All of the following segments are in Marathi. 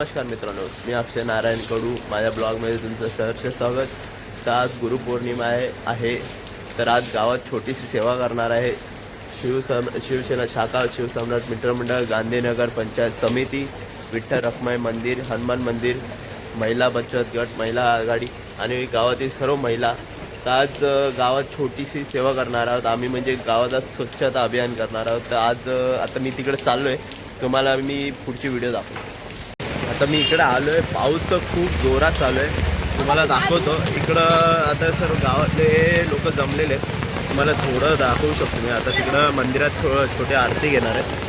नमस्कार मित्रांनो मी अक्षय नारायण कडू माझ्या ब्लॉगमध्ये तुमचं सहर्ष स्वागत. तर आज गुरुपौर्णिमा आहे. तर आज गावात छोटीशी सेवा करणार आहे. शिवसम शिवसेना शाखा शिवसम्राट मित्रमंडळ गांधीनगर पंचायत समिती विठ्ठल रखमाई मंदिर हनुमान मंदिर महिला बचत गट महिला आघाडी आणि गावातील सर्व महिला. तर आज गावात छोटीशी सेवा करणार आहोत. आम्ही म्हणजे गावात आज स्वच्छता अभियान करणार आहोत. तर आज आता मी तिकडे चाललो आहे तुम्हाला मी पुढची व्हिडिओ दाखवतो. आता मी इकडे आलो आहे पाऊस तर खूप जोरात चालू आहे. तुम्हाला दाखवतो. इकडं आता सर गावातले लोक जमलेले आहेत. तुम्हाला थोडं दाखवू शकतो मी. आता तिकडं मंदिरात थोडं छोटी आरती घेणार आहे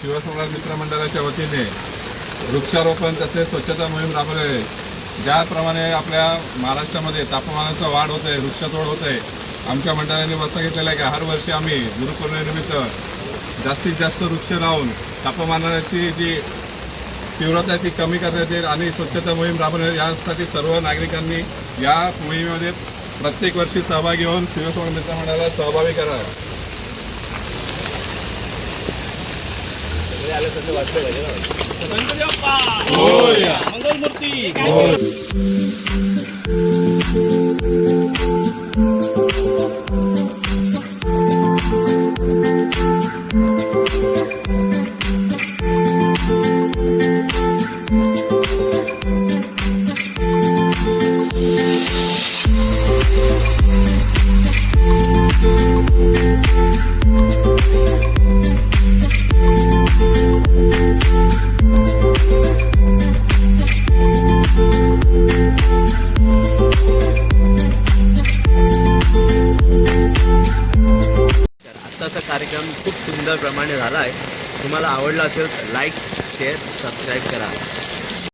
शिवसमाज मित्र मंडळाच्या वतीने वृक्षारोपण तसेच स्वच्छता मोहीम राबवली आहे. ज्याप्रमाणे आपल्या महाराष्ट्रामध्ये तापमानाचा वाढ होत आहे वृक्षतोड होत आहे आमच्या मंडळाने वसा घेतलेला आहे की हर वर्षी आम्ही गुरुपौर्णिमेनिमित्त जास्तीत जास्त वृक्ष लावून तापमानाची जी तीव्रता आहे ती कमी करण्यात येईल आणि स्वच्छता मोहीम राबवणे यासाठी सर्व नागरिकांनी या मोहिमेमध्ये प्रत्येक वर्षी सहभागी होऊन शिवसमाज मित्रमंडळाला सहभागी करा. तर खूप प्रमाणे झाला आहे. तुम्हाला आवडला असेल तर लाईक शेअर सबस्क्राईब करा.